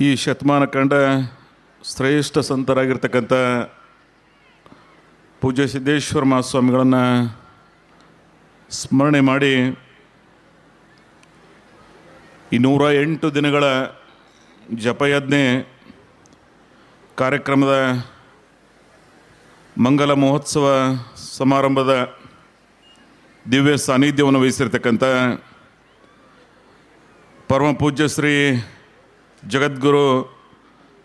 ಈ ಶತಮಾನ ಕಂಡ ಶ್ರೇಷ್ಠ ಸಂತರಾಗಿರ್ತಕ್ಕಂಥ ಪೂಜ್ಯ ಸಿದ್ದೇಶ್ವರ ಮಹಾಸ್ವಾಮಿಗಳನ್ನು ಸ್ಮರಣೆ ಮಾಡಿ ಈ ನೂರ ಎಂಟು ದಿನಗಳ ಜಪಯಜ್ಞೆ ಕಾರ್ಯಕ್ರಮದ ಮಂಗಲ ಮಹೋತ್ಸವ ಸಮಾರಂಭದ ದಿವ್ಯ ಸಾನ್ನಿಧ್ಯವನ್ನು ವಹಿಸಿರ್ತಕ್ಕಂಥ ಪರಮ ಪೂಜ್ಯ ಶ್ರೀ ಜಗದ್ಗುರು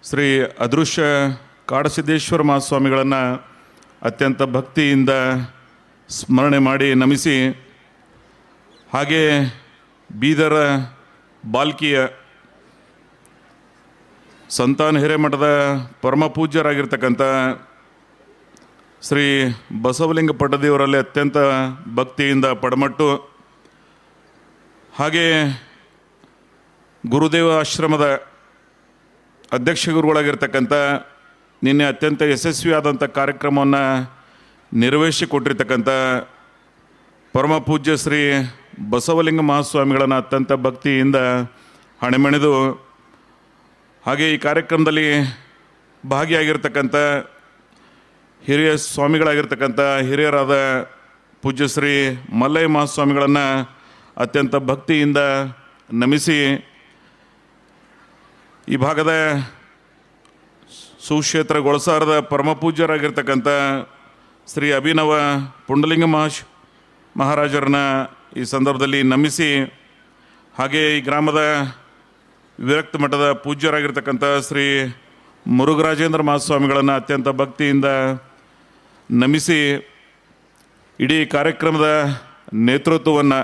ಶ್ರೀ ಅದೃಶ್ಯ ಕಾಡಸಿದ್ದೇಶ್ವರ ಮಹಾಸ್ವಾಮಿಗಳನ್ನು ಅತ್ಯಂತ ಭಕ್ತಿಯಿಂದ ಸ್ಮರಣೆ ಮಾಡಿ ನಮಿಸಿ, ಹಾಗೆ ಬೀದರ ಬಾಲ್ಕಿಯ ಸಂತಾನ ಹಿರೇಮಠದ ಪರಮ ಪೂಜ್ಯರಾಗಿರ್ತಕ್ಕಂಥ ಶ್ರೀ ಬಸವಲಿಂಗ ಪಟ್ಟದೇವರಲ್ಲಿ ಅತ್ಯಂತ ಭಕ್ತಿಯಿಂದ ಪಡಮಟ್ಟು, ಹಾಗೆ ಗುರುದೇವ ಆಶ್ರಮದ ಅಧ್ಯಕ್ಷ ಗುರುಗಳಾಗಿರ್ತಕ್ಕಂಥ ನಿನ್ನೆ ಅತ್ಯಂತ ಯಶಸ್ವಿಯಾದಂಥ ಕಾರ್ಯಕ್ರಮವನ್ನು ನಿರ್ವಹಿಸಿಕೊಟ್ಟಿರ್ತಕ್ಕಂಥ ಪರಮ ಪೂಜ್ಯ ಶ್ರೀ ಬಸವಲಿಂಗ ಮಹಾಸ್ವಾಮಿಗಳನ್ನು ಅತ್ಯಂತ ಭಕ್ತಿಯಿಂದ ಹಣೆಮೆಣೆದು ಹಾಗೆ ಈ ಕಾರ್ಯಕ್ರಮದಲ್ಲಿ ಭಾಗಿಯಾಗಿರ್ತಕ್ಕಂಥ ಹಿರಿಯ ಸ್ವಾಮಿಗಳಾಗಿರ್ತಕ್ಕಂಥ ಹಿರಿಯರಾದ ಪೂಜ್ಯ ಶ್ರೀ ಮಲ್ಲಯ್ಯ ಮಹಾಸ್ವಾಮಿಗಳನ್ನು ಅತ್ಯಂತ ಭಕ್ತಿಯಿಂದ ನಮಿಸಿ ಈ ಭಾಗದ ಸುಕ್ಷೇತ್ರ ಗೊಳಸಾರದ ಪರಮ ಪೂಜ್ಯರಾಗಿರ್ತಕ್ಕಂಥ ಶ್ರೀ ಅಭಿನವ ಪುಂಡಲಿಂಗ ಮಹಾಶ್ ಮಹಾರಾಜರನ್ನ ಈ ಸಂದರ್ಭದಲ್ಲಿ ನಮಿಸಿ ಹಾಗೆ ಈ ಗ್ರಾಮದ ವಿರಕ್ತ ಮಠದ ಪೂಜ್ಯರಾಗಿರ್ತಕ್ಕಂಥ ಶ್ರೀ ಮುರುಘರಾಜೇಂದ್ರ ಮಹಾಸ್ವಾಮಿಗಳನ್ನು ಅತ್ಯಂತ ಭಕ್ತಿಯಿಂದ ನಮಿಸಿ ಇಡೀ ಕಾರ್ಯಕ್ರಮದ ನೇತೃತ್ವವನ್ನು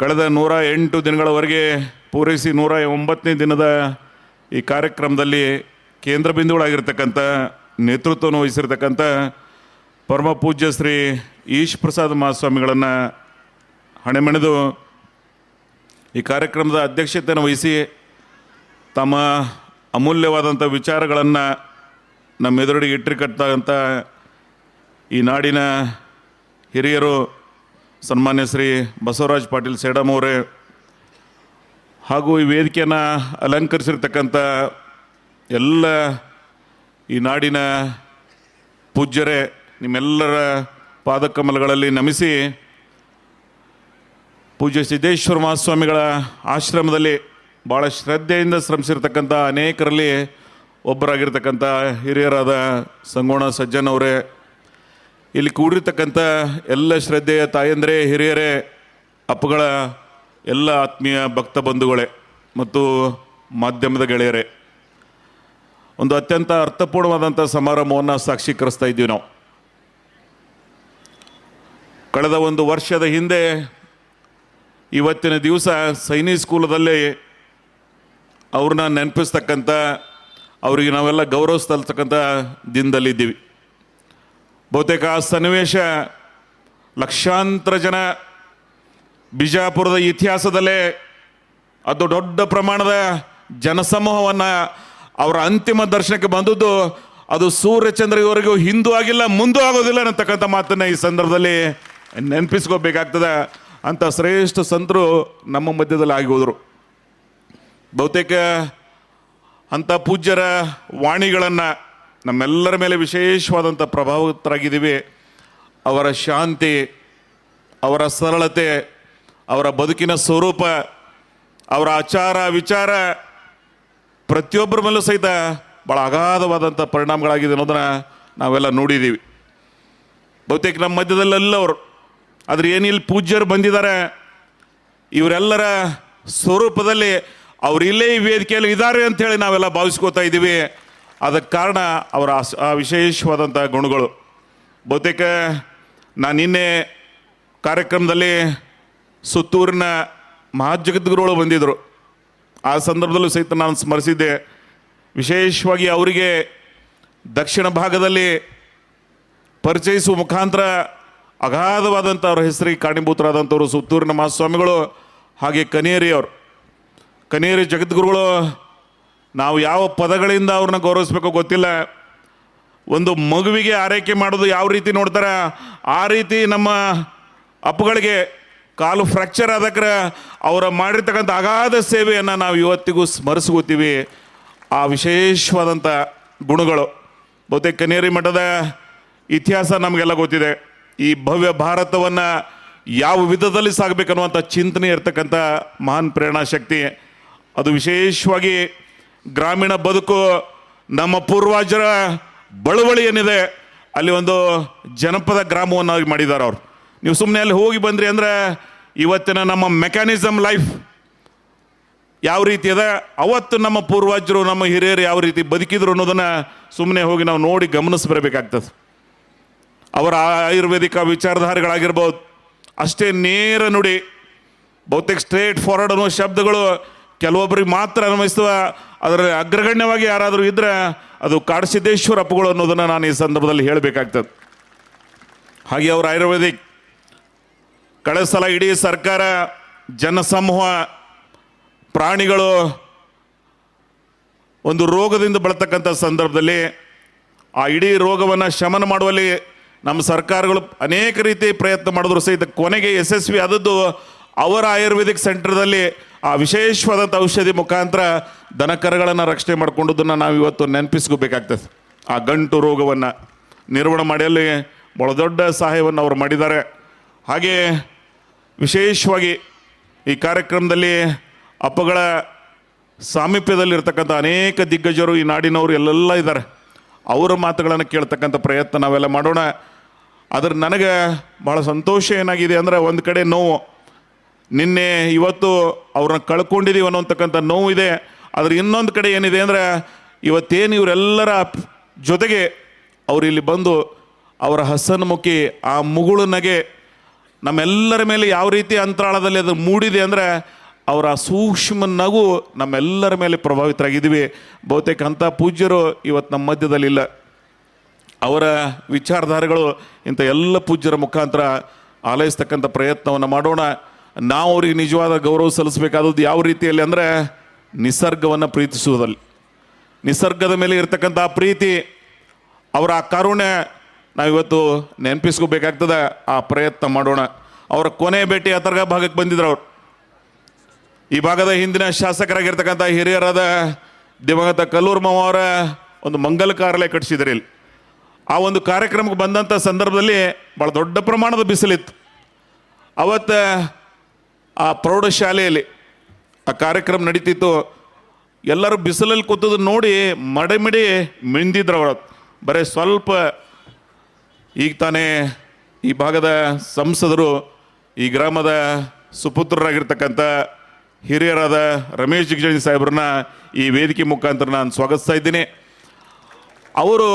ಕಳೆದ ನೂರ ಎಂಟು ದಿನಗಳವರೆಗೆ ಪೂರೈಸಿ ನೂರ ಒಂಬತ್ತನೇ ದಿನದ ಈ ಕಾರ್ಯಕ್ರಮದಲ್ಲಿ ಕೇಂದ್ರ ಬಿಂದುಗಳಾಗಿರ್ತಕ್ಕಂಥ ನೇತೃತ್ವವನ್ನು ವಹಿಸಿರ್ತಕ್ಕಂಥ ಪರಮ ಪೂಜ್ಯ ಶ್ರೀ ಈಶ್ ಪ್ರಸಾದ್ ಮಹಾಸ್ವಾಮಿಗಳನ್ನು ಹಣೆಮಣೆದು ಈ ಕಾರ್ಯಕ್ರಮದ ಅಧ್ಯಕ್ಷತೆಯನ್ನು ವಹಿಸಿ ತಮ್ಮ ಅಮೂಲ್ಯವಾದಂಥ ವಿಚಾರಗಳನ್ನು ನಮ್ಮ ಎದುರಿಗೆ ಇಟ್ಟಿರ್ತಕ್ಕಂಥ ಈ ನಾಡಿನ ಹಿರಿಯರು ಸನ್ಮಾನ್ಯ ಶ್ರೀ ಬಸವರಾಜ್ ಪಾಟೀಲ್ ಸೇಡಮ್ ಅವರೇ ಹಾಗೂ ಈ ವೇದಿಕೆಯನ್ನು ಅಲಂಕರಿಸಿರ್ತಕ್ಕಂಥ ಎಲ್ಲ ಈ ನಾಡಿನ ಪೂಜ್ಯರೇ, ನಿಮ್ಮೆಲ್ಲರ ಪಾದಕಮಲಗಳಲ್ಲಿ ನಮಿಸಿ ಪೂಜ್ಯ ಸಿದ್ದೇಶ್ವರ ಮಹಾಸ್ವಾಮಿಗಳ ಆಶ್ರಮದಲ್ಲಿ ಭಾಳ ಶ್ರದ್ಧೆಯಿಂದ ಶ್ರಮಿಸಿರ್ತಕ್ಕಂಥ ಅನೇಕರಲ್ಲಿ ಒಬ್ಬರಾಗಿರ್ತಕ್ಕಂಥ ಹಿರಿಯರಾದ ಸಂಗೋಣ ಸಜ್ಜನ್ ಅವರೇ, ಇಲ್ಲಿ ಕೂಡಿರ್ತಕ್ಕಂಥ ಎಲ್ಲ ಶ್ರದ್ಧೆಯ ತಾಯಂದರೆ, ಹಿರಿಯರೇ, ಅಪ್ಪಗಳ ಎಲ್ಲ ಆತ್ಮೀಯ ಭಕ್ತ ಬಂಧುಗಳೇ ಮತ್ತು ಮಾಧ್ಯಮದ ಗೆಳೆಯರೇ, ಒಂದು ಅತ್ಯಂತ ಅರ್ಥಪೂರ್ಣವಾದಂಥ ಸಮಾರಂಭವನ್ನು ಸಾಕ್ಷೀಕರಿಸ್ತಾ ಇದ್ದೀವಿ ನಾವು. ಕಳೆದ ಒಂದು ವರ್ಷದ ಹಿಂದೆ ಇವತ್ತಿನ ದಿವಸ ಸೈನಿ ಸ್ಕೂಲದಲ್ಲಿ ಅವ್ರನ್ನ ನೆನಪಿಸ್ತಕ್ಕಂಥ, ಅವರಿಗೆ ನಾವೆಲ್ಲ ಗೌರವಿಸ್ತಲ್ತಕ್ಕಂಥ ದಿನದಲ್ಲಿದ್ದೀವಿ ಬಹುತೇಕ ಆ ಸನ್ನಿವೇಶ ಲಕ್ಷಾಂತರ ಜನ ಬಿಜಾಪುರದ ಇತಿಹಾಸದಲ್ಲೇ ಅದು ದೊಡ್ಡ ಪ್ರಮಾಣದ ಜನಸಮೂಹವನ್ನು ಅವರ ಅಂತಿಮ ದರ್ಶನಕ್ಕೆ ಬಂದದ್ದು. ಅದು ಸೂರ್ಯಚಂದ್ರ ಇವರಿಗೂ ಹಿಂದೂ ಆಗಿಲ್ಲ, ಮುಂದೂ ಆಗೋದಿಲ್ಲ ಅನ್ನತಕ್ಕಂಥ ಮಾತನ್ನು ಈ ಸಂದರ್ಭದಲ್ಲಿ ನೆನಪಿಸ್ಕೋಬೇಕಾಗ್ತದೆ. ಅಂತ ಶ್ರೇಷ್ಠ ಸಂತರು ನಮ್ಮ ಮಧ್ಯದಲ್ಲಿ ಆಗಿ ಹೋದರು. ಬಹುತೇಕ ಅಂಥ ಪೂಜ್ಯರ ವಾಣಿಗಳನ್ನು ನಮ್ಮೆಲ್ಲರ ಮೇಲೆ ವಿಶೇಷವಾದಂಥ ಪ್ರಭಾವಿತರಾಗಿದ್ದೀವಿ ಅವರ ಶಾಂತಿ, ಅವರ ಸರಳತೆ ಅವರ ಬದುಕಿನ ಸ್ವರೂಪ, ಅವರ ಆಚಾರ, ವಿಚಾರ ಪ್ರತಿಯೊಬ್ಬರ ಮೇಲೂ ಸಹಿತ ಭಾಳ ಅಗಾಧವಾದಂಥ ಪರಿಣಾಮಗಳಾಗಿದೆ ಅನ್ನೋದನ್ನು ನಾವೆಲ್ಲ ನೋಡಿದ್ದೀವಿ. ಬಹುತೇಕ ನಮ್ಮ ಮಧ್ಯದಲ್ಲೆಲ್ಲವರು, ಆದರೆ ಏನಿಲ್ಲಿ ಪೂಜ್ಯರು ಬಂದಿದ್ದಾರೆ, ಇವರೆಲ್ಲರ ಸ್ವರೂಪದಲ್ಲಿ ಅವರಿಲ್ಲೇ ಇಲ್ಲೇ ಈ ವೇದಿಕೆಯಲ್ಲಿ ಇದ್ದಾರೆ ಅಂಥೇಳಿ ನಾವೆಲ್ಲ ಭಾವಿಸ್ಕೋತಾ ಇದ್ದೀವಿ. ಅದಕ್ಕೆ ಕಾರಣ ಅವರ ಆ- ಆ ವಿಶೇಷವಾದಂಥ ಗುಣಗಳು. ಬಹುತೇಕ ನಾನು ನಿನ್ನೆ ಕಾರ್ಯಕ್ರಮದಲ್ಲಿ ಸುತ್ತೂರಿನ ಮಹಾಜಗದ್ಗುರುಗಳು ಬಂದಿದ್ದರು ಆ ಸಂದರ್ಭದಲ್ಲೂ ಸಹಿತ ನಾನು ಸ್ಮರಿಸಿದ್ದೆ. ವಿಶೇಷವಾಗಿ ಅವರಿಗೆ ದಕ್ಷಿಣ ಭಾಗದಲ್ಲಿ ಪರಿಚಯಿಸುವ ಮುಖಾಂತರ ಅಗಾಧವಾದಂಥ ಅವರ ಹೆಸರಿಗೆ ಕಾರಣೀಭೂತರಾದಂಥವರು ಸುತ್ತೂರಿನ ಮಹಾಸ್ವಾಮಿಗಳು ಹಾಗೆ ಕನೇರಿಯವರು ಕನೇರಿ ಜಗದ್ಗುರುಗಳು, ನಾವು ಯಾವ ಪದಗಳಿಂದ ಅವ್ರನ್ನ ಗೌರವಿಸ್ಬೇಕೋ ಗೊತ್ತಿಲ್ಲ. ಒಂದು ಮಗುವಿಗೆ ಆರೈಕೆ ಮಾಡೋದು ಯಾವ ರೀತಿ ನೋಡ್ತಾರೆ, ಆ ರೀತಿ ನಮ್ಮ ಅಪ್ಪಗಳಿಗೆ ಕಾಲು ಫ್ರ್ಯಾಕ್ಚರ್ ಆದಕ್ರೆ ಅವರ ಮಾಡಿರ್ತಕ್ಕಂಥ ಅಗಾಧ ಸೇವೆಯನ್ನು ನಾವು ಇವತ್ತಿಗೂ ಸ್ಮರಿಸ್ಕೋತೀವಿ. ಆ ವಿಶೇಷವಾದಂಥ ಗುಣಗಳು. ಬಹುತೇಕ ಕನೇರಿ ಮಠದ ಇತಿಹಾಸ ನಮಗೆಲ್ಲ ಗೊತ್ತಿದೆ. ಈ ಭವ್ಯ ಭಾರತವನ್ನು ಯಾವ ವಿಧದಲ್ಲಿ ಸಾಗಬೇಕನ್ನುವಂಥ ಚಿಂತನೆ ಇರ್ತಕ್ಕಂಥ ಮಹಾನ್ ಪ್ರೇರಣಾ ಶಕ್ತಿ. ಅದು ವಿಶೇಷವಾಗಿ ಗ್ರಾಮೀಣ ಬದುಕು ನಮ್ಮ ಪೂರ್ವಜರ ಬಳುವಳಿ ಏನಿದೆ ಅಲ್ಲಿ ಒಂದು ಜನಪದ ಗ್ರಾಮವನ್ನಾಗಿ ಮಾಡಿದ್ದಾರೆ ಅವರು. ನೀವು ಸುಮ್ಮನೆ ಅಲ್ಲಿ ಹೋಗಿ ಬಂದ್ರಿ ಅಂದರೆ ಇವತ್ತಿನ ನಮ್ಮ ಮೆಕ್ಯಾನಿಸಮ್ ಲೈಫ್ ಯಾವ ರೀತಿ ಅದ? ಅವತ್ತು ನಮ್ಮ ಪೂರ್ವಜರು, ನಮ್ಮ ಹಿರಿಯರು ಯಾವ ರೀತಿ ಬದುಕಿದ್ರು ಅನ್ನೋದನ್ನು ಸುಮ್ಮನೆ ಹೋಗಿ ನಾವು ನೋಡಿ ಗಮನಿಸ್ಬರಬೇಕಾಗ್ತದೆ ಅವರ ಆಯುರ್ವೇದಿಕ ವಿಚಾರಧಾರೆಗಳಾಗಿರ್ಬೋದು, ಅಷ್ಟೇ ನೇರ ನುಡಿ, ಬಹುತೇಕ ಸ್ಟ್ರೇಟ್ ಫಾರ್ವರ್ಡ್ ಅನ್ನೋ ಶಬ್ದಗಳು ಕೆಲವೊಬ್ಬರಿಗೆ ಮಾತ್ರ ಅನ್ವಯಿಸುವ ಅದರ ಅಗ್ರಗಣ್ಯವಾಗಿ ಯಾರಾದರೂ ಇದ್ರೆ ಅದು ಕಾಡಸಿದ್ದೇಶ್ವರ ಅಪ್ಪುಗಳು ಅನ್ನೋದನ್ನು ನಾನು ಈ ಸಂದರ್ಭದಲ್ಲಿ ಹೇಳಬೇಕಾಗ್ತದೆ. ಹಾಗೆ ಅವರು ಆಯುರ್ವೇದಿಕ್ ಕಳೆದ ಸಲ ಇಡೀ ಸರ್ಕಾರ, ಜನಸಮೂಹ, ಪ್ರಾಣಿಗಳು ಒಂದು ರೋಗದಿಂದ ಬಳತಕ್ಕಂಥ ಸಂದರ್ಭದಲ್ಲಿ ಆ ಇಡೀ ರೋಗವನ್ನು ಶಮನ ಮಾಡುವಲ್ಲಿ ನಮ್ಮ ಸರ್ಕಾರಗಳು ಅನೇಕ ರೀತಿ ಪ್ರಯತ್ನ ಮಾಡಿದ್ರು ಸಹಿತ ಕೊನೆಗೆ ಯಶಸ್ವಿ ಆದದ್ದು ಅವರ ಆಯುರ್ವೇದಿಕ್ ಸೆಂಟರ್ದಲ್ಲಿ ಆ ವಿಶೇಷವಾದಂಥ ಔಷಧಿ ಮುಖಾಂತರ ದನಕರಗಳನ್ನು ರಕ್ಷಣೆ ಮಾಡಿಕೊಂಡುದನ್ನು ನಾವು ಇವತ್ತು ನೆನಪಿಸ್ಕೋಬೇಕಾಗ್ತದೆ. ಆ ಗಂಟು ರೋಗವನ್ನು ನಿರ್ವಹಣೆ ಮಾಡಿಯಲ್ಲಿ ಬಹಳ ದೊಡ್ಡ ಸಹಾಯವನ್ನು ಅವರು ಮಾಡಿದ್ದಾರೆ. ಹಾಗೆ ವಿಶೇಷವಾಗಿ ಈ ಕಾರ್ಯಕ್ರಮದಲ್ಲಿ ಅಪ್ಪಗಳ ಸಾಮೀಪ್ಯದಲ್ಲಿರ್ತಕ್ಕಂಥ ಅನೇಕ ದಿಗ್ಗಜರು ಈ ನಾಡಿನವರು ಎಲ್ಲೆಲ್ಲ ಇದ್ದಾರೆ. ಅವರ ಮಾತುಗಳನ್ನು ಕೇಳ್ತಕ್ಕಂಥ ಪ್ರಯತ್ನ ನಾವೆಲ್ಲ ಮಾಡೋಣ. ಆದರೆ ನನಗೆ ಭಾಳ ಸಂತೋಷ ಏನಾಗಿದೆ ಅಂದರೆ ಒಂದು ಕಡೆ ನೋವು. ನಿನ್ನೆ ಇವತ್ತು ಅವ್ರನ್ನ ಕಳ್ಕೊಂಡಿದ್ದೀವಿ ಅನ್ನೋಂತಕ್ಕಂಥ ನೋವು ಇದೆ. ಆದರೆ ಇನ್ನೊಂದು ಕಡೆ ಏನಿದೆ ಅಂದರೆ ಇವತ್ತೇನು ಇವರೆಲ್ಲರ ಜೊತೆಗೆ ಅವರು ಇಲ್ಲಿ ಬಂದು ಅವರ ಹಸನ್ಮುಖಿ ಆ ಮುಗುಳು ನಗೆ ನಮ್ಮೆಲ್ಲರ ಮೇಲೆ ಯಾವ ರೀತಿ ಅಂತರಾಳದಲ್ಲಿ ಅದು ಮೂಡಿದೆ ಅಂದರೆ ಅವರ ಸೂಕ್ಷ್ಮ ನಗು ನಮ್ಮೆಲ್ಲರ ಮೇಲೆ ಪ್ರಭಾವಿತರಾಗಿದ್ದೀವಿ. ಬಹುತೇಕ ಅಂಥ ಪೂಜ್ಯರು ಇವತ್ತು ನಮ್ಮ ಮಧ್ಯದಲ್ಲಿಲ್ಲ ಅವರ ವಿಚಾರಧಾರೆಗಳು ಇಂಥ ಎಲ್ಲ ಪೂಜ್ಯರ ಮುಖಾಂತರ ಆಲೈಸ್ತಕ್ಕಂಥ ಪ್ರಯತ್ನವನ್ನು ಮಾಡೋಣ. ನಾವು ಅವ್ರಿಗೆ ನಿಜವಾದ ಗೌರವ ಸಲ್ಲಿಸಬೇಕಾದದ್ದು ಯಾವ ರೀತಿಯಲ್ಲಿ ಅಂದರೆ ನಿಸರ್ಗವನ್ನು ಪ್ರೀತಿಸುವುದಲ್ಲಿ. ನಿಸರ್ಗದ ಮೇಲೆ ಇರತಕ್ಕಂಥ ಪ್ರೀತಿ, ಅವರ ಆ ಕರುಣೆ ನಾವಿವತ್ತು ನೆನಪಿಸ್ಕೋಬೇಕಾಗ್ತದೆ ಆ ಪ್ರಯತ್ನ ಮಾಡೋಣ. ಅವರ ಕೊನೆ ಭೇಟಿ ಅತರ್ಗ ಭಾಗಕ್ಕೆ ಬಂದಿದ್ರು ಅವರು. ಈ ಭಾಗದ ಹಿಂದಿನ ಶಾಸಕರಾಗಿರ್ತಕ್ಕಂಥ ಹಿರಿಯರಾದ ದಿವಂಗತ ಕಲ್ಲೂರು ಮಾವ ಅವರ ಒಂದು ಮಂಗಲ ಕಾರ್ಯಾಲಯ ಕಟ್ಟಿಸಿದ್ರಿ ಇಲ್ಲಿ. ಆ ಒಂದು ಕಾರ್ಯಕ್ರಮಕ್ಕೆ ಬಂದಂಥ ಸಂದರ್ಭದಲ್ಲಿ ಭಾಳ ದೊಡ್ಡ ಪ್ರಮಾಣದ ಬಿಸಿಲಿತ್ತು. ಅವತ್ತು ಆ ಪ್ರೌಢಶಾಲೆಯಲ್ಲಿ ಆ ಕಾರ್ಯಕ್ರಮ ನಡೀತಿತ್ತು. ಎಲ್ಲರೂ ಬಿಸಿಲಲ್ಲಿ ಕೂತದ್ದು ನೋಡಿ ಮಡಮಿಡಿ ಮಿಂದಿದ್ರು ಅವರು. ಬರೀ ಸ್ವಲ್ಪ ಈಗ ತಾನೇ ಈ ಭಾಗದ ಸಂಸದರು ಈ ಗ್ರಾಮದ ಸುಪುತ್ರರಾಗಿರ್ತಕ್ಕಂಥ ಹಿರಿಯರಾದ ರಮೇಶ್ ಜಿಗಜಿ ಸಾಹೇಬ್ರನ್ನ ಈ ವೇದಿಕೆ ಮುಖಾಂತರ ನಾನು ಸ್ವಾಗತಿಸ್ತಾ ಇದ್ದೀನಿ. ಅವರು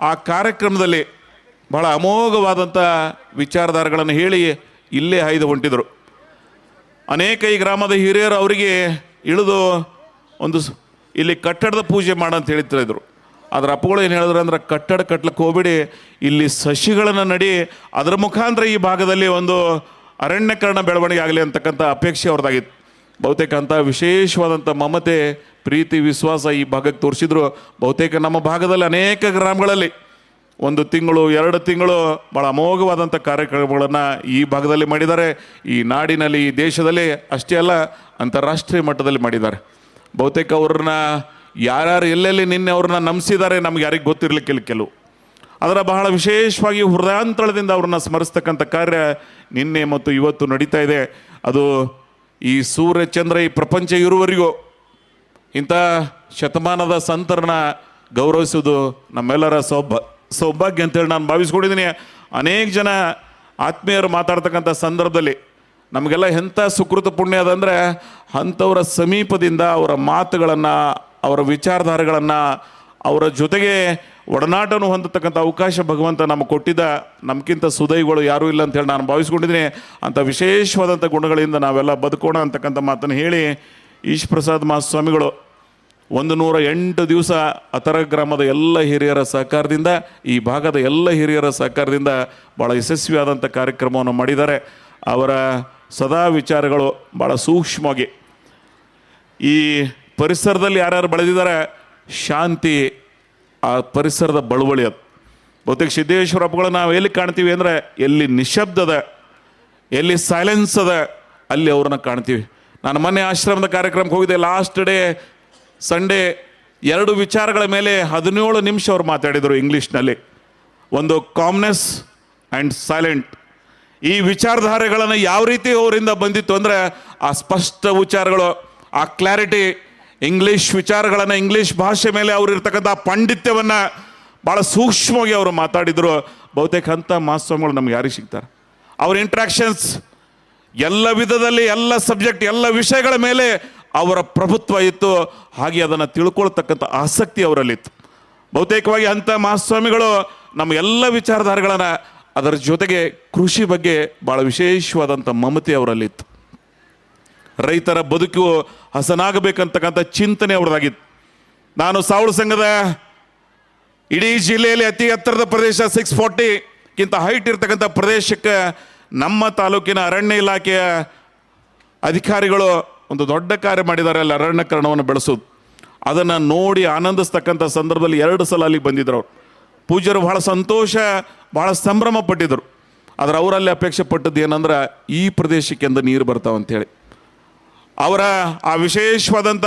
ಆ ಕಾರ್ಯಕ್ರಮದಲ್ಲಿ ಬಹಳ ಅಮೋಘವಾದಂಥ ವಿಚಾರಧಾರೆಗಳನ್ನು ಹೇಳಿ ಇಲ್ಲೇ ಹಾಯ್ದು ಹೊಂಟಿದ್ರು. ಅನೇಕ ಈ ಗ್ರಾಮದ ಹಿರಿಯರು ಅವರಿಗೆ ಇಳಿದು ಒಂದು ಇಲ್ಲಿ ಕಟ್ಟಡದ ಪೂಜೆ ಮಾಡಂತ ಹೇಳ್ತಾ ಇದ್ರು ಅದ್ರ ಅಪ್ಪಗಳು ಏನು ಹೇಳಿದ್ರು ಅಂದ್ರೆ, ಕಟ್ಟಡ ಕಟ್ಲಕ್ಕೆ ಹೋಗ್ಬಿಡಿ, ಇಲ್ಲಿ ಸಸಿಗಳನ್ನು ನಡಿ, ಅದರ ಮುಖಾಂತರ ಈ ಭಾಗದಲ್ಲಿ ಒಂದು ಅರಣ್ಯಕರಣ ಬೆಳವಣಿಗೆ ಆಗಲಿ ಅಂತಕ್ಕಂಥ ಅಪೇಕ್ಷೆ ಅವ್ರದ್ದಾಗಿತ್ತು. ಬಹುತೇಕ ಅಂತ ವಿಶೇಷವಾದಂಥ ಮಮತೆ, ಪ್ರೀತಿ, ವಿಶ್ವಾಸ ಈ ಭಾಗಕ್ಕೆ ತೋರಿಸಿದ್ರು. ಬಹುತೇಕ ನಮ್ಮ ಭಾಗದಲ್ಲಿ ಅನೇಕ ಗ್ರಾಮಗಳಲ್ಲಿ ಒಂದು ತಿಂಗಳು, ಎರಡು ತಿಂಗಳು ಭಾಳ ಅಮೋಘವಾದಂಥ ಕಾರ್ಯಕ್ರಮಗಳನ್ನು ಈ ಭಾಗದಲ್ಲಿ ಮಾಡಿದ್ದಾರೆ. ಈ ನಾಡಿನಲ್ಲಿ, ಈ ದೇಶದಲ್ಲಿ ಅಷ್ಟೇ ಅಲ್ಲ, ಅಂತಾರಾಷ್ಟ್ರೀಯ ಮಟ್ಟದಲ್ಲಿ ಮಾಡಿದ್ದಾರೆ. ಬಹುತೇಕ ಅವ್ರನ್ನ ಯಾರ್ಯಾರು ಎಲ್ಲೆಲ್ಲಿ ನಿನ್ನೆ ಅವ್ರನ್ನ ನಂಬಿಸಿದ್ದಾರೆ ನಮ್ಗೆ ಯಾರಿಗೆ ಗೊತ್ತಿರಲಿಕ್ಕಿಲ್ಲ ಕೆಲವು. ಅದರ ಬಹಳ ವಿಶೇಷವಾಗಿ ಹೃದಯಾಂತರದಿಂದ ಅವ್ರನ್ನ ಸ್ಮರಿಸ್ತಕ್ಕಂಥ ಕಾರ್ಯ ನಿನ್ನೆ ಮತ್ತು ಇವತ್ತು ನಡೀತಾ ಇದೆ. ಅದು ಈ ಸೂರ್ಯ ಚಂದ್ರ ಈ ಪ್ರಪಂಚ ಇರುವವರೆಗೂ ಇಂಥ ಶತಮಾನದ ಸಂತರನ್ನ ಗೌರವಿಸೋದು ನಮ್ಮೆಲ್ಲರ ಸೌಭ, ಸೌಭಾಗ್ಯ ಅಂತೇಳಿ ನಾನು ಭಾವಿಸ್ಕೊಂಡಿದ್ದೀನಿ. ಅನೇಕ ಜನ ಆತ್ಮೀಯರು ಮಾತಾಡ್ತಕ್ಕಂಥ ಸಂದರ್ಭದಲ್ಲಿ ನಮಗೆಲ್ಲ ಎಂಥ ಸುಕೃತ ಪುಣ್ಯ ಅದಂದರೆ ಅಂಥವರ ಸಮೀಪದಿಂದ ಅವರ ಮಾತುಗಳನ್ನು ಅವರ ವಿಚಾರಧಾರೆಗಳನ್ನು ಅವರ ಜೊತೆಗೆ ಒಡನಾಟವನ್ನು ಹೊಂದತಕ್ಕಂಥ ಅವಕಾಶ ಭಗವಂತ ನಮಗೆ ಕೊಟ್ಟಿದ್ದ. ನಮಗಿಂತ ಸುದೈಗಳು ಯಾರೂ ಇಲ್ಲ ಅಂತೇಳಿ ನಾನು ಭಾವಿಸ್ಕೊಂಡಿದ್ದೀನಿ. ಅಂಥ ವಿಶೇಷವಾದಂಥ ಗುಣಗಳಿಂದ ನಾವೆಲ್ಲ ಬದುಕೋಣ ಅಂತಕ್ಕಂಥ ಮಾತನ್ನು ಹೇಳಿ ಈಶ್ ಪ್ರಸಾದ್ ಮಹಾಸ್ವಾಮಿಗಳು ಒಂದು ನೂರ ಎಂಟು ದಿವಸ ಅತರ ಗ್ರಾಮದ ಎಲ್ಲ ಹಿರಿಯರ ಸಹಕಾರದಿಂದ, ಈ ಭಾಗದ ಎಲ್ಲ ಹಿರಿಯರ ಸಹಕಾರದಿಂದ ಭಾಳ ಯಶಸ್ವಿಯಾದಂಥ ಕಾರ್ಯಕ್ರಮವನ್ನು ಮಾಡಿದ್ದಾರೆ. ಅವರ ಸದಾ ವಿಚಾರಗಳು ಭಾಳ ಸೂಕ್ಷ್ಮವಾಗಿ ಈ ಪರಿಸರದಲ್ಲಿ ಯಾರ್ಯಾರು ಬೆಳೆದಿದ್ದಾರೆ, ಶಾಂತಿ, ಆ ಪರಿಸರದ ಬಳುವಳಿ ಅದು. ಬಹುತೇಕ ಸಿದ್ದೇಶ್ವರ ಹಬ್ಬಗಳು ನಾವು ಎಲ್ಲಿ ಕಾಣ್ತೀವಿ ಅಂದರೆ, ಎಲ್ಲಿ ನಿಶಬ್ದದ ಎಲ್ಲಿ ಸೈಲೆನ್ಸ್ ಅದ, ಅಲ್ಲಿ ಅವ್ರನ್ನ ಕಾಣ್ತೀವಿ. ನಾನು ಮೊನ್ನೆ ಆಶ್ರಮದ ಕಾರ್ಯಕ್ರಮಕ್ಕೆ ಹೋಗಿದ್ದೆ ಲಾಸ್ಟ್ ಡೇ ಸಂಡೇ ಎರಡು ವಿಚಾರಗಳ ಮೇಲೆ ಹದಿನೇಳು ನಿಮಿಷ ಅವ್ರು ಮಾತಾಡಿದರು ಇಂಗ್ಲೀಷ್ನಲ್ಲಿ. ಒಂದು ಕಾಮ್ನೆಸ್ ಆ್ಯಂಡ್ ಸೈಲೆಂಟ್ ಈ ವಿಚಾರಧಾರೆಗಳನ್ನು ಯಾವ ರೀತಿ ಅವರಿಂದ ಬಂದಿತ್ತು ಅಂದರೆ, ಆ ಸ್ಪಷ್ಟ ವಿಚಾರಗಳು, ಆ ಕ್ಲಾರಿಟಿ ಇಂಗ್ಲೀಷ್ ವಿಚಾರಗಳನ್ನು ಇಂಗ್ಲೀಷ್ ಭಾಷೆ ಮೇಲೆ ಅವರು ಇರ್ತಕ್ಕಂಥ ಪಾಂಡಿತ್ಯವನ್ನು ಭಾಳ ಸೂಕ್ಷ್ಮವಾಗಿ ಅವರು ಮಾತಾಡಿದರು. ಬಹುತೇಕ ಅಂಥ ಮಾಸ್ವಾಮಿಗಳು ನಮ್ಗೆ ಯಾರಿಗೆ ಸಿಗ್ತಾರೆ? ಅವ್ರ ಇಂಟ್ರಾಕ್ಷನ್ಸ್ ಎಲ್ಲ ವಿಧದಲ್ಲಿ, ಎಲ್ಲ ಸಬ್ಜೆಕ್ಟ್ ಎಲ್ಲ ವಿಷಯಗಳ ಮೇಲೆ ಅವರ ಪ್ರಭುತ್ವ ಇತ್ತು. ಹಾಗೆ ಅದನ್ನು ತಿಳ್ಕೊಳ್ತಕ್ಕಂಥ ಆಸಕ್ತಿ ಅವರಲ್ಲಿತ್ತು. ಬಹುತೇಕವಾಗಿ ಅಂಥ ಮಹಾಸ್ವಾಮಿಗಳು ನಮ್ಮ ಎಲ್ಲ ವಿಚಾರಧಾರೆಗಳನ್ನು ಅದರ ಜೊತೆಗೆ ಕೃಷಿ ಬಗ್ಗೆ ಭಾಳ ವಿಶೇಷವಾದಂಥ ಮಮತೆ ಅವರಲ್ಲಿತ್ತು. ರೈತರ ಬದುಕು ಹಸನಾಗಬೇಕಂತಕ್ಕಂಥ ಚಿಂತನೆ ಅವ್ರದ್ದಾಗಿತ್ತು ನಾನು ಸಾವಳ ಸಂಘದ ಇಡೀ ಜಿಲ್ಲೆಯಲ್ಲಿ ಅತಿ ಎತ್ತರದ ಪ್ರದೇಶ ಸಿಕ್ಸ್ ಫಾರ್ಟಿಗಿಂತ ಹೈಟ್ ಇರ್ತಕ್ಕಂಥ ಪ್ರದೇಶಕ್ಕೆ ನಮ್ಮ ತಾಲೂಕಿನ ಅರಣ್ಯ ಇಲಾಖೆಯ ಅಧಿಕಾರಿಗಳು ಒಂದು ದೊಡ್ಡ ಕಾರ್ಯ ಮಾಡಿದ್ದಾರೆ. ಅಲ್ಲಿ ಅರಣ್ಯಕರಣವನ್ನು ಬೆಳೆಸೋದು. ಅದನ್ನು ನೋಡಿ ಆನಂದಿಸ್ತಕ್ಕಂಥ ಸಂದರ್ಭದಲ್ಲಿ ಎರಡು ಸಲ ಅಲ್ಲಿಗೆ ಬಂದಿದ್ದರು ಅವರು. ಪೂಜ್ಯರು ಬಹಳ ಸಂತೋಷ, ಬಹಳ ಸಂಭ್ರಮ ಪಟ್ಟಿದ್ದರು ಆದರೆ ಅವರಲ್ಲಿ ಅಪೇಕ್ಷೆ ಪಟ್ಟದ್ದು ಏನಂದ್ರೆ ಈ ಪ್ರದೇಶಕ್ಕೆಂದು ನೀರು ಬರ್ತಾವ ಅಂತೇಳಿ ಅವರ ಆ ವಿಶೇಷವಾದಂಥ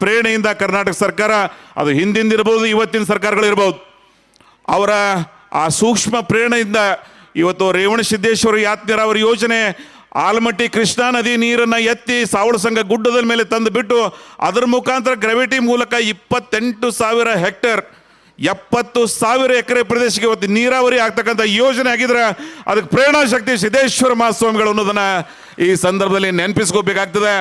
ಪ್ರೇರಣೆಯಿಂದ ಕರ್ನಾಟಕ ಸರ್ಕಾರ, ಅದು ಹಿಂದಿಂದಿರ್ಬೋದು ಇವತ್ತಿನ ಸರ್ಕಾರಗಳು ಇರ್ಬೋದು, ಅವರ ಆ ಸೂಕ್ಷ್ಮ ಪ್ರೇರಣೆಯಿಂದ ಇವತ್ತು ರೇವಣ ಸಿದ್ದೇಶ್ವರ ಯಾತ್ನಿರಾವರಿ ಯೋಜನೆ, ಆಲಮಟ್ಟಿ ಕೃಷ್ಣಾ ನದಿ ನೀರನ್ನು ಎತ್ತಿ ಸಾವಳ ಸಂಘ ಗುಡ್ಡದ ಮೇಲೆ ತಂದು ಬಿಟ್ಟು, ಅದರ ಮುಖಾಂತರ ಗ್ರಾವಿಟಿ ಮೂಲಕ ಇಪ್ಪತ್ತೆಂಟು ಸಾವಿರ ಹೆಕ್ಟೇರ್, ಎಪ್ಪತ್ತು ಸಾವಿರ ಎಕರೆ ಪ್ರದೇಶಕ್ಕೆ ಇವತ್ತು ನೀರಾವರಿ ಆಗ್ತಕ್ಕಂಥ ಯೋಜನೆ ಆಗಿದ್ರೆ, ಅದಕ್ಕೆ ಪ್ರೇರಣಾ ಶಕ್ತಿ ಸಿದ್ದೇಶ್ವರ ಮಹಾಸ್ವಾಮಿಗಳು ಅನ್ನೋದನ್ನ ಈ ಸಂದರ್ಭದಲ್ಲಿ ನೆನಪಿಸ್ಕೋಬೇಕಾಗ್ತದೆ,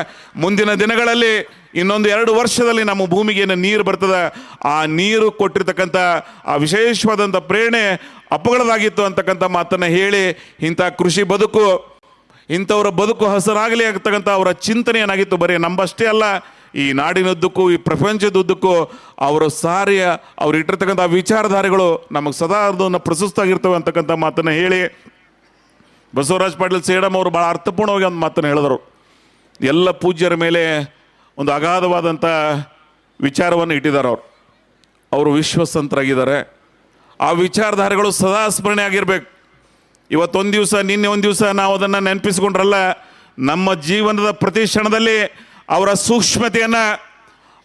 ಮುಂದಿನ ದಿನಗಳಲ್ಲಿ ಇನ್ನೊಂದು ಎರಡು ವರ್ಷದಲ್ಲಿ ನಮ್ಮ ಭೂಮಿಗೆ ಏನು ನೀರು ಬರ್ತದೆ, ಆ ನೀರು ಕೊಟ್ಟಿರ್ತಕ್ಕಂಥ ಆ ವಿಶೇಷವಾದಂಥ ಪ್ರೇರಣೆ ಅಪಗಳದಾಗಿತ್ತು ಅಂತಕ್ಕಂಥ ಮಾತನ್ನು ಹೇಳಿ ಇಂಥ ಕೃಷಿ ಬದುಕು, ಇಂಥವರ ಬದುಕು ಹಸರಾಗಲಿ ಆಗ್ತಕ್ಕಂಥ ಅವರ ಚಿಂತನೆ ಏನಾಗಿತ್ತು ಬರೀ ನಮ್ಮಷ್ಟೇ ಅಲ್ಲ, ಈ ನಾಡಿನದ್ದಕ್ಕೂ, ಈ ಪ್ರಪಂಚದುದ್ದಕ್ಕೂ ಅವರ ಸಾರಿಯ, ಅವ್ರು ಇಟ್ಟಿರ್ತಕ್ಕಂಥ ವಿಚಾರಧಾರೆಗಳು ನಮಗೆ ಸದಾ ಅದನ್ನು ಪ್ರಶಸ್ತ ಆಗಿರ್ತವೆ ಅಂತಕ್ಕಂಥ ಮಾತನ್ನು ಹೇಳಿ ಬಸವರಾಜ ಪಾಟೀಲ್ ಸೇಡಮ್ ಅವರು ಭಾಳ ಅರ್ಥಪೂರ್ಣವಾಗಿ ಒಂದು ಮಾತನ್ನು ಹೇಳಿದರು. ಎಲ್ಲ ಪೂಜ್ಯರ ಮೇಲೆ ಒಂದು ಅಗಾಧವಾದಂಥ ವಿಚಾರವನ್ನು ಇಟ್ಟಿದ್ದಾರೆ ಅವರು. ಅವರು ವಿಶ್ವಸಂತರಾಗಿದ್ದಾರೆ. ಆ ವಿಚಾರಧಾರೆಗಳು ಸದಾ ಸ್ಮರಣೆ ಆಗಿರಬೇಕು. ಇವತ್ತೊಂದು ದಿವಸ, ನಿನ್ನೆ ಒಂದು ದಿವಸ ನಾವು ಅದನ್ನು ನೆನಪಿಸ್ಕೊಂಡ್ರಲ್ಲ, ನಮ್ಮ ಜೀವನದ ಪ್ರತಿ ಕ್ಷಣದಲ್ಲಿ ಅವರ ಸೂಕ್ಷ್ಮತೆಯನ್ನು,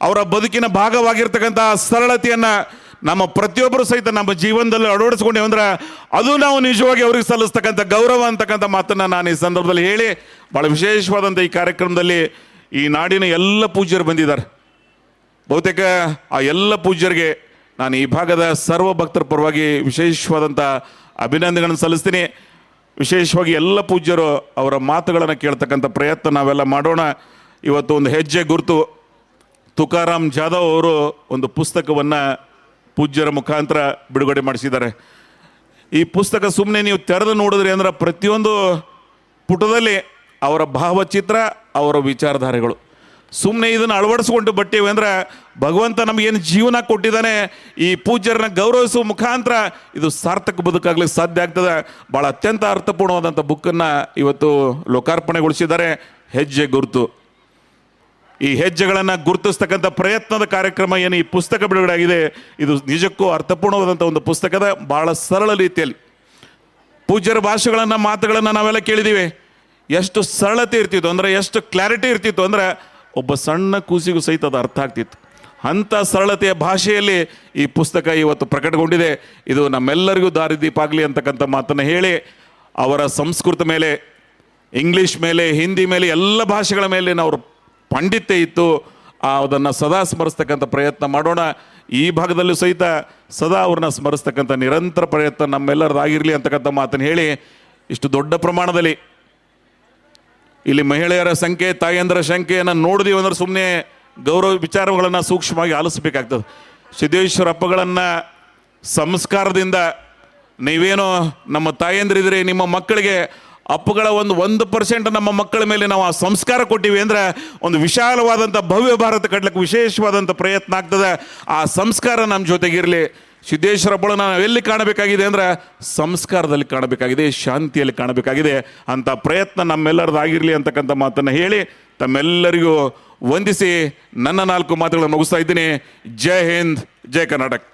ಅವರ ಬದುಕಿನ ಭಾಗವಾಗಿರ್ತಕ್ಕಂಥ ಸರಳತೆಯನ್ನು ನಮ್ಮ ಪ್ರತಿಯೊಬ್ಬರು ಸಹಿತ ನಮ್ಮ ಜೀವನದಲ್ಲಿ ಅಳವಡಿಸ್ಕೊಂಡೆವು ಅಂದ್ರೆ ಅದು ನಾವು ನಿಜವಾಗಿ ಅವ್ರಿಗೆ ಸಲ್ಲಿಸ್ತಕ್ಕಂಥ ಗೌರವ ಅಂತಕ್ಕಂಥ ಮಾತನ್ನು ನಾನು ಈ ಸಂದರ್ಭದಲ್ಲಿ ಹೇಳಿ ಭಾಳ ವಿಶೇಷವಾದಂಥ ಈ ಕಾರ್ಯಕ್ರಮದಲ್ಲಿ ಈ ನಾಡಿನ ಎಲ್ಲ ಪೂಜ್ಯರು ಬಂದಿದ್ದಾರೆ. ಬಹುತೇಕ ಆ ಎಲ್ಲ ಪೂಜ್ಯರಿಗೆ ನಾನು ಈ ಭಾಗದ ಸರ್ವ ಭಕ್ತರ ಪರವಾಗಿ ವಿಶೇಷವಾದಂಥ ಅಭಿನಂದನೆಗಳನ್ನು ಸಲ್ಲಿಸ್ತೀನಿ. ವಿಶೇಷವಾಗಿ ಎಲ್ಲ ಪೂಜ್ಯರು ಅವರ ಮಾತುಗಳನ್ನು ಕೇಳ್ತಕ್ಕಂಥ ಪ್ರಯತ್ನ ನಾವೆಲ್ಲ ಮಾಡೋಣ. ಇವತ್ತು ಒಂದು ಹೆಜ್ಜೆ ಗುರುತು ತುಕಾರಾಮ್ ಜಾಧವ್ ಅವರು ಒಂದು ಪುಸ್ತಕವನ್ನು ಪೂಜ್ಯರ ಮುಖಾಂತರ ಬಿಡುಗಡೆ ಮಾಡಿಸಿದ್ದಾರೆ. ಈ ಪುಸ್ತಕ ಸುಮ್ಮನೆ ನೀವು ತೆರೆದು ನೋಡಿದ್ರಿ ಅಂದ್ರೆ ಪ್ರತಿಯೊಂದು ಪುಟದಲ್ಲಿ ಅವರ ಭಾವಚಿತ್ರ, ಅವರ ವಿಚಾರಧಾರೆಗಳು. ಸುಮ್ಮನೆ ಇದನ್ನು ಅಳವಡಿಸ್ಕೊಂಡು ಬಟ್ಟೆವೆ ಅಂದ್ರೆ ಭಗವಂತ ನಮಗೇನು ಜೀವನ ಕೊಟ್ಟಿದ್ದಾನೆ, ಈ ಪೂಜ್ಯರನ್ನ ಗೌರವಿಸುವ ಮುಖಾಂತರ ಇದು ಸಾರ್ಥಕ ಬದುಕಾಗ್ಲಿಕ್ಕೆ ಸಾಧ್ಯ ಆಗ್ತದೆ. ಭಾಳ ಅತ್ಯಂತ ಅರ್ಥಪೂರ್ಣವಾದಂಥ ಬುಕ್ಕನ್ನು ಇವತ್ತು ಲೋಕಾರ್ಪಣೆಗೊಳಿಸಿದ್ದಾರೆ. ಹೆಜ್ಜೆ ಗುರುತು. ಈ ಹೆಜ್ಜೆಗಳನ್ನು ಗುರುತಿಸ್ತಕ್ಕಂಥ ಪ್ರಯತ್ನದ ಕಾರ್ಯಕ್ರಮ ಏನು ಈ ಪುಸ್ತಕ ಬಿಡುಗಡೆ ಆಗಿದೆ ಇದು ನಿಜಕ್ಕೂ ಅರ್ಥಪೂರ್ಣವಾದಂಥ ಒಂದು ಪುಸ್ತಕದ ಭಾಳ ಸರಳ ರೀತಿಯಲ್ಲಿ. ಪೂಜ್ಯರ ಭಾಷೆಗಳನ್ನು, ಮಾತುಗಳನ್ನು ನಾವೆಲ್ಲ ಕೇಳಿದ್ದೀವಿ ಎಷ್ಟು ಸರಳತೆ ಇರ್ತಿತ್ತು ಅಂದರೆ, ಎಷ್ಟು ಕ್ಲಾರಿಟಿ ಇರ್ತಿತ್ತು ಅಂದರೆ, ಒಬ್ಬ ಸಣ್ಣ ಕೂಸಿಗೂ ಸಹಿತ ಅದು ಅರ್ಥ ಆಗ್ತಿತ್ತು. ಅಂಥ ಸರಳತೆಯ ಭಾಷೆಯಲ್ಲಿ ಈ ಪುಸ್ತಕ ಇವತ್ತು ಪ್ರಕಟಗೊಂಡಿದೆ. ಇದು ನಮ್ಮೆಲ್ಲರಿಗೂ ದಾರಿದೀಪ ಆಗಲಿ ಅಂತಕ್ಕಂಥ ಮಾತನ್ನು ಹೇಳಿ, ಅವರ ಸಂಸ್ಕೃತ ಮೇಲೆ, ಇಂಗ್ಲೀಷ್ ಮೇಲೆ, ಹಿಂದಿ ಮೇಲೆ, ಎಲ್ಲ ಭಾಷೆಗಳ ಮೇಲೆ ಅವರು ಪಾಂಡಿತ್ಯ ಇತ್ತು ಅದನ್ನು ಸದಾ ಸ್ಮರಿಸ್ತಕ್ಕಂಥ ಪ್ರಯತ್ನ ಮಾಡೋಣ. ಈ ಭಾಗದಲ್ಲೂ ಸಹಿತ ಸದಾ ಅವ್ರನ್ನ ಸ್ಮರಿಸ್ತಕ್ಕಂಥ ನಿರಂತರ ಪ್ರಯತ್ನ ನಮ್ಮೆಲ್ಲರದಾಗಿರಲಿ ಅಂತಕ್ಕಂಥ ಮಾತನ್ನು ಹೇಳಿ, ಇಷ್ಟು ದೊಡ್ಡ ಪ್ರಮಾಣದಲ್ಲಿ ಇಲ್ಲಿ ಮಹಿಳೆಯರ ಸಂಖ್ಯೆ, ತಾಯಂದರ ಸಂಖ್ಯೆಯನ್ನು ನೋಡಿದೀವಿ ಅಂದ್ರೆ ಸುಮ್ಮನೆ ಗೌರವ ವಿಚಾರಗಳನ್ನು ಸೂಕ್ಷ್ಮವಾಗಿ ಆಲಿಸಬೇಕಾಗ್ತದೆ. ಸಿದ್ದೇಶ್ವರ ಹಬ್ಬಗಳನ್ನು ಸಂಸ್ಕಾರದಿಂದ ನೀವೇನೋ ನಮ್ಮ ತಾಯಂದ್ರಿದ್ರೆ ನಿಮ್ಮ ಮಕ್ಕಳಿಗೆ ಅಪ್ಪುಗಳ ಒಂದು ಒಂದು ಪರ್ಸೆಂಟ್ ನಮ್ಮ ಮಕ್ಕಳ ಮೇಲೆ ನಾವು ಆ ಸಂಸ್ಕಾರ ಕೊಟ್ಟಿವಿ ಅಂದ್ರೆ ಒಂದು ವಿಶಾಲವಾದಂಥ ಭವ್ಯ ಭಾರತ ಕಟ್ಲಿಕ್ಕೆ ವಿಶೇಷವಾದಂಥ ಪ್ರಯತ್ನ ಆಗ್ತದೆ. ಆ ಸಂಸ್ಕಾರ ನಮ್ಮ ಜೊತೆಗಿರಲಿ ಸಿದ್ದೇಶ್ವರ ಬಳ ನಾವು ಎಲ್ಲಿ ಕಾಣಬೇಕಾಗಿದೆ ಅಂದ್ರೆ ಸಂಸ್ಕಾರದಲ್ಲಿ ಕಾಣಬೇಕಾಗಿದೆ, ಶಾಂತಿಯಲ್ಲಿ ಕಾಣಬೇಕಾಗಿದೆ ಅಂಥ ಪ್ರಯತ್ನ ನಮ್ಮೆಲ್ಲರದಾಗಿರಲಿ ಅಂತಕ್ಕಂಥ ಮಾತನ್ನು ಹೇಳಿ ತಮ್ಮೆಲ್ಲರಿಗೂ ವಂದಿಸಿ ನನ್ನ ನಾಲ್ಕು ಮಾತುಗಳನ್ನು ಮುಗಿಸ್ತಾ ಇದ್ದೀನಿ. ಜೈ ಹಿಂದ್, ಜೈ ಕರ್ನಾಟಕ.